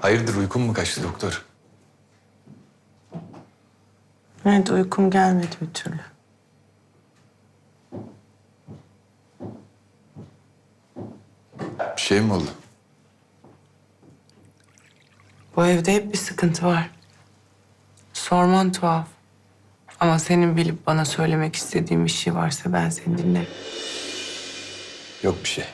Hayırdır uykun mu kaçtı doktor? Evet uykum gelmedi bir türlü. Bir şey mi oldu? Bu evde hep bir sıkıntı var. Sorman tuhaf. Ama senin bilip bana söylemek istediğin bir şey varsa ben seni dinlerim. Yok bir şey.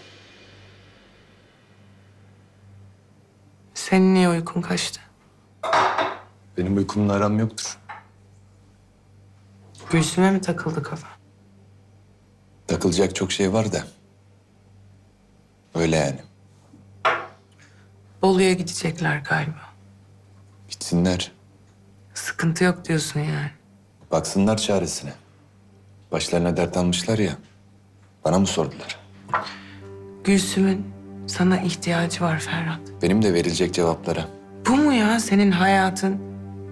Senin niye uykun kaçtı? Benim uykumla aram yoktur. Gülsüm'e mi takıldı kafa? Takılacak çok şey var da. Öyle yani. Bolu'ya gidecekler galiba. Gitsinler. Sıkıntı yok diyorsun yani. Baksınlar çaresine. Başlarına dert almışlar ya. Bana mı sordular? Gülsüm'ün sana ihtiyacı var Ferhat. Benim de verilecek cevaplara. Bu mu ya senin hayatın?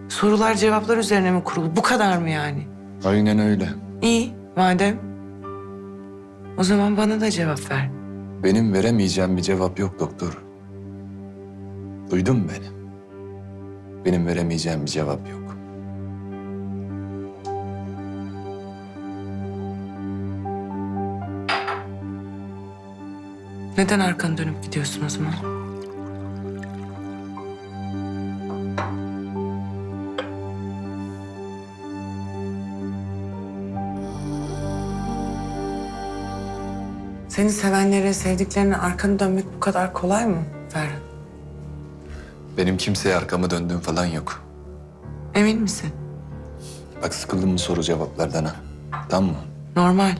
Sorular cevaplar üzerine mi kurulu? Bu kadar mı yani? Aynen öyle. İyi madem. O zaman bana da cevap ver. Benim veremeyeceğim bir cevap yok doktor. Duydun mu beni? Benim veremeyeceğim bir cevap yok. Neden arkanı dönüp gidiyorsun o zaman? Seni sevenlere, sevdiklerine arkanı dönmek bu kadar kolay mı Ferhat? Benim kimseye arkamı döndüğüm falan yok. Emin misin? Bak sıkıldım mı soru cevaplardan ha. Tamam mı? Normal.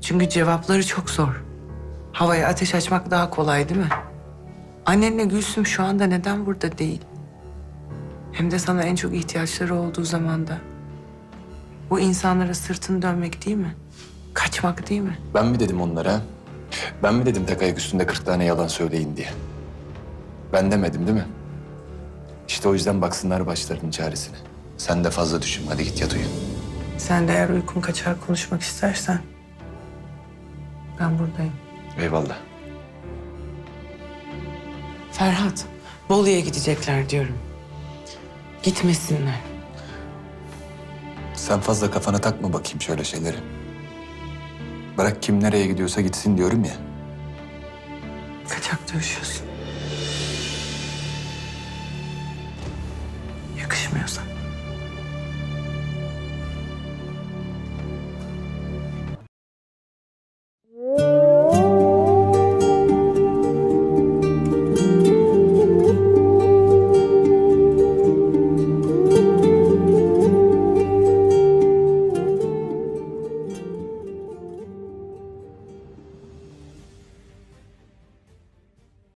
Çünkü cevapları çok zor. Havaya ateş açmak daha kolay değil mi? Annenle Gülsüm şu anda neden burada değil? Hem de sana en çok ihtiyaçları olduğu zamanda. Bu insanlara sırtını dönmek değil mi? Kaçmak değil mi? Ben mi dedim onlara? Ben mi dedim tek ayak üstünde 40 tane yalan söyleyin diye? Ben demedim değil mi? İşte o yüzden baksınlar başlarının çaresine. Sen de fazla düşün. Hadi git yat uyu. Sen de eğer uykun kaçar konuşmak istersen... Ben buradayım. Eyvallah. Ferhat, Bolu'ya gidecekler diyorum. Gitmesinler. Sen fazla kafana takma bakayım şöyle şeyleri. Bırak kim nereye gidiyorsa gitsin diyorum ya. Kaçak dövüşüyorsun.